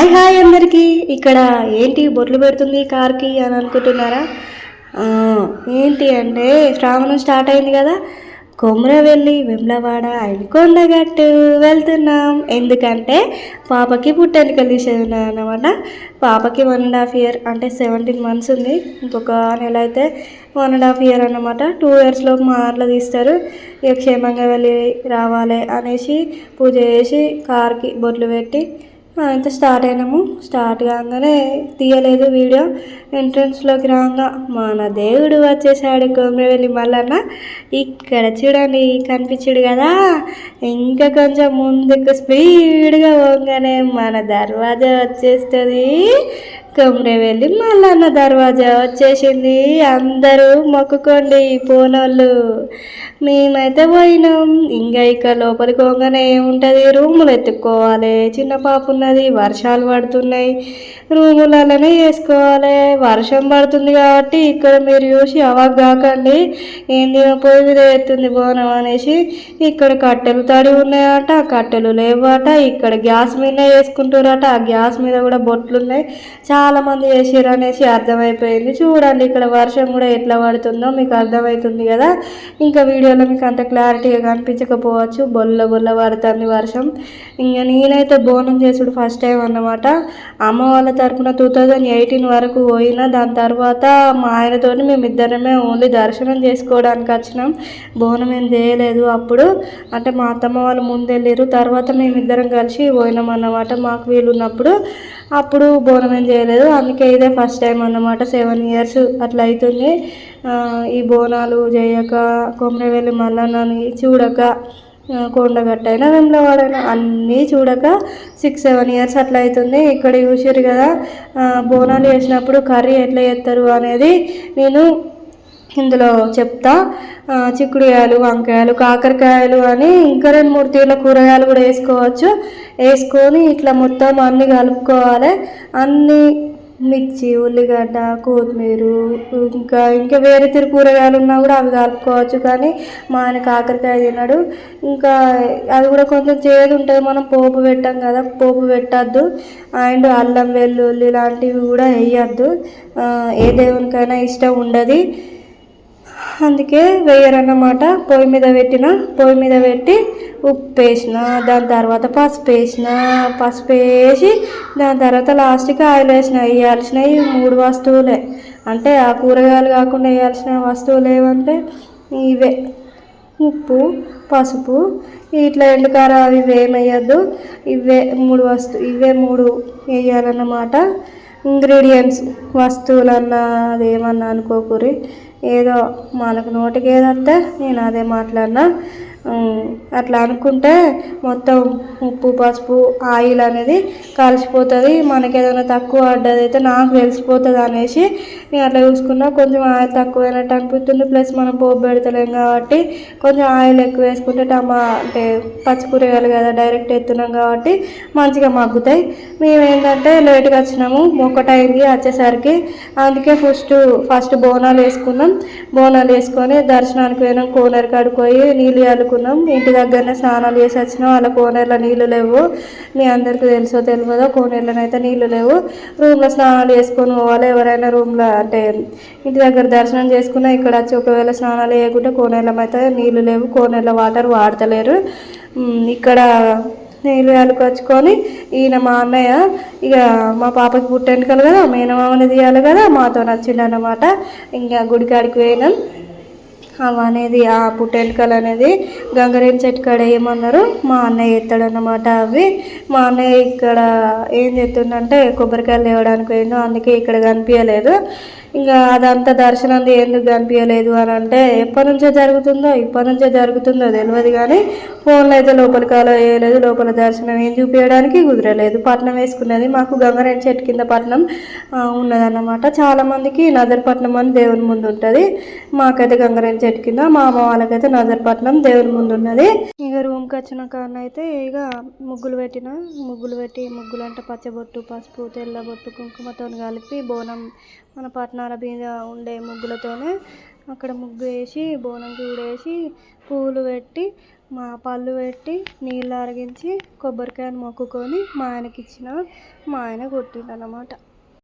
Hi hi అందరికీ. ఇక్కడ ఏంటి బొట్లు పెడుతుంది కార్కి అని అనుకుంటున్నారా? ఏంటి అంటే శ్రావణం స్టార్ట్ అయింది కదా. కొమరవెల్లి వెమ్లవాడ కొండగట్టు వెళ్తున్నాం. ఎందుకంటే పాపకి పుట్టెంటుకలు తీసేది అనమాట పాపకి వన్ అండ్ హాఫ్ ఇయర్ అంటే సెవెంటీన్ మంత్స్ ఉంది. ఇంకొక నెల అయితే వన్ అండ్ హాఫ్ ఇయర్ అనమాట టూ ఇయర్స్లో మా దాంట్లో తీస్తారు. ఇక క్షేమంగా వెళ్ళి రావాలి అనేసి పూజ చేసి కార్కి బొట్లు పెట్టి అంత స్టార్ట్ అయినాము. స్టార్ట్ కాగానే తీయలేదు వీడియో. ఎంట్రన్స్లోకి రాగా మన దేవుడు వచ్చేసాడు కొమ్రవెల్లి మల్లన్న. ఇక్కడ చూడండి కనిపించాడు కదా? ఇంకా కొంచెం ముందుకు స్పీడ్గా పోగానే మన దర్వాజా వచ్చేస్తుంది. కొమరవెల్లి మల్లన్న దర్వాజా వచ్చేసింది. అందరూ మొక్కుకోండి పోనోళ్ళు. మేమైతే పోయినాం. ఇంకా ఇక్కడ లోపలికి పోగానే ఏముంటుంది? రూములు ఎత్తుక్కోవాలి. చిన్న పాప ఉన్నది. వర్షాలు పడుతున్నాయి. రూములలోనే వేసుకోవాలి. వర్షం పడుతుంది కాబట్టి ఇక్కడ మీరు చూసి అవాక్ కాకండి. ఏంది పొయ్యి మీద ఎత్తుంది బోనం అనేసి ఇక్కడ కట్టెలు తడి ఉన్నాయట కట్టెలు లేవట. ఇక్కడ గ్యాస్ మీద వేసుకుంటారట ఆ గ్యాస్ మీద కూడా బొట్లు ఉన్నాయి చాలా మంది వేసారు అనేసి అర్థమైపోయింది. చూడండి ఇక్కడ వర్షం కూడా ఎట్లా పడుతుందో మీకు అర్థమవుతుంది కదా. ఇంకా వీడియోలో మీకు అంత క్లారిటీగా కనిపించకపోవచ్చు. బొల్ల బొల్ల పడుతుంది వర్షం. ఇంకా నేనైతే బోనం చేసుడు ఫస్ట్ టైం అన్నమాట. అమ్మ వాళ్ళ తరపున టూ థౌజండ్ ఎయిటీన్ వరకు పోయిన దాని తర్వాత మా ఆయనతో మేమిద్దరమే ఓన్లీ దర్శనం చేసుకోవడానికి వచ్చినాం. బోనం ఏం చేయలేదు అప్పుడు. అంటే మా అత్తమ్మ వాళ్ళు ముందు వెళ్ళారు తర్వాత మేమిద్దరం కలిసి పోయినాం అన్నమాట మాకు వీలున్నప్పుడు. అప్పుడు బోనం ఏం చేయలేదు. అందుకే ఇదే ఫస్ట్ టైం అన్నమాట. సెవెన్ ఇయర్స్ అట్లా అవుతుంది ఈ బోనాలు చేయక కొమ్మరవెల్లి మల్లన్నని చూడక కొండగట్టైనా వెమ్లవాడైనా అన్నీ చూడక సిక్స్ సెవెన్ ఇయర్స్ అట్లా అవుతుంది ఇక్కడ చూసారు కదా బోనాలు చేసినప్పుడు కర్రీ ఎట్లా చేస్తారు అనేది నేను ఇందులో చెప్తా. చిక్కుడుకాయలు వంకాయలు కాకరకాయలు అని ఇంకా రెండు మూడు తీర్ల కూరగాయలు కూడా వేసుకోవచ్చు. వేసుకొని ఇట్లా మొత్తం అన్నీ కలుపుకోవాలి. అన్నీ మిర్చి ఉల్లిగడ్డ కొత్తిమీర ఇంకా ఇంకా వేరే తీరు కూరగాయలు ఉన్నా కూడా అవి కలుపుకోవచ్చు. కానీ మా ఆయన కాకరకాయ తినడు. ఇంకా అది కూడా కొంచెం చేదు ఉంటుంది. మనం పోపు పెట్టాం కదా పోపు పెట్టద్దు. అండ్ అల్లం వెల్లుల్లి లాంటివి కూడా వేయద్దు. ఏ దేవునికైనా ఇష్టం ఉండదు. అందుకే వేయరన్నమాట. పొయ్యి మీద పెట్టిన పొయ్యి మీద పెట్టి ఉప్పు వేసిన దాని తర్వాత పసుపు వేసిన పసుపు వేసి దాని తర్వాత లాస్ట్కి ఆయిల్ వేసిన. వేయాల్సినవి మూడు వస్తువులే. అంటే ఆ కూరగాయలు కాకుండా వేయాల్సిన వస్తువులు ఏమంటే ఇవే. ఉప్పు పసుపు ఇట్లా ఎండుకార అవి ఇవి ఏం వేయద్దు. ఇవే మూడు వస్తు ఇవే మూడు వేయాలన్నమాట. ఇంగ్రీడియంట్స్ వస్తువులన్నా అదేమన్నా అనుకోకూరి ఏదో మనకు నోటికి ఏదొస్తే నేను అదే మాట్లాడినా. అట్లా అనుకుంటే మొత్తం ఉప్పు పసుపు ఆయిల్ అనేది కలిసిపోతుంది మనకి ఏదైనా తక్కువ పడ్డది అయితే నాకు తెలిసిపోతుంది అనేసి నేను అట్లా చూసుకున్నా. కొంచెం ఆయిల్ తక్కువైనట్టు అనిపిస్తుంది. ప్లస్ మనం పోపు పెడతలేం కాబట్టి కొంచెం ఆయిల్ ఎక్కువ వేసుకుంటే టమా అంటే పచ్చికూరగాయలు కదా డైరెక్ట్ ఎత్తున్నాం కాబట్టి మంచిగా మగ్గుతాయి. మేము ఏంటంటే లేట్గా వచ్చినాము. ఒకటైంది వచ్చేసరికి. అందుకే ఫస్ట్ ఫస్ట్ బోనాలు వేసుకున్నాం. బోనాలు వేసుకొని దర్శనానికి పోయినాం. కోనేరు కాడికి పోయి నీళ్ళు చల్లుకున్నాం ఇంటి దగ్గరనే స్నానాలు చేసి వచ్చినాం. అలా కోనేరులో నీళ్ళు లేవు. మీ అందరికీ తెలుసో తెలియదో కోనేరులో అయితే నీళ్ళు లేవు. రూమ్లో స్నానాలు చేసుకొని పోవాలి. ఎవరైనా రూమ్లో అంటే ఇంటి దగ్గర దర్శనం చేసుకున్నా ఇక్కడ వచ్చి ఒకవేళ స్నానాలు చేయకుంటే కోనేరులో అయితే నీళ్ళు లేవు. కోనేరులో వాటర్ వాడతలేరు. ఇక్కడ నీళ్ళు అలుకొచ్చుకొని ఈయన మా అన్నయ్య ఇక మా పాపకి పుట్టెంటుకలు కదా మేనమామని తీయాలి కదా మాతో నచ్చిండు అన్నమాట ఇంకా గుడికాడికి పోయినాం. అనేది ఆ పుట్టెంటుకలు అనేది గంగరేం చెట్టు కాడ ఏమన్నారు? మా అన్నయ్య ఎత్తాడనమాట అవి. మా అన్నయ్య ఇక్కడ ఏం చేస్తుండంటే కొబ్బరికాయలు లేవడానికి పోయిండు. అందుకే ఇక్కడ కనిపించలేదు. ఇంకా అదంతా దర్శనం ఎందుకు కనిపించలేదు అని అంటే ఎప్పటి నుంచో జరుగుతుందో ఇప్పటి నుంచో జరుగుతుందో తెలియదు కానీ ఫోన్లో అయితే లోపల కాలో వేయలేదు లోపల దర్శనం ఏం చూపించడానికి కుదరలేదు. పట్నం వేసుకున్నది మాకు గంగారెడ్డి చెట్టు కింద పట్నం ఉన్నదన్నమాట. చాలామందికి నజర్పట్నం అని దేవుని ముందు ఉంటుంది. మాకైతే గంగారెడ్డి చెట్టు కింద మా అమ్మ వాళ్ళకైతే నజర్పట్నం దేవుని ముందు ఉన్నది. ఇక రూమ్కి వచ్చిన కారణం అయితే ఇక ముగ్గులు పెట్టిన ముగ్గులు పెట్టి ముగ్గులు అంటే పచ్చబొట్టు పసుపు తెల్లబొట్టు కుంకుమతో కలిపి బోనం మన పట్నం పట్నాల మీద ఉండే ముగ్గులతోనే అక్కడ ముగ్గు వేసి బోనం చూడేసి పూలు పెట్టి మా పళ్ళు పెట్టి నీళ్ళు అరిగించి కొబ్బరికాయను మొక్కుకొని మా ఆయనకి ఇచ్చిన మా ఆయన కొట్టిండు అన్నమాట.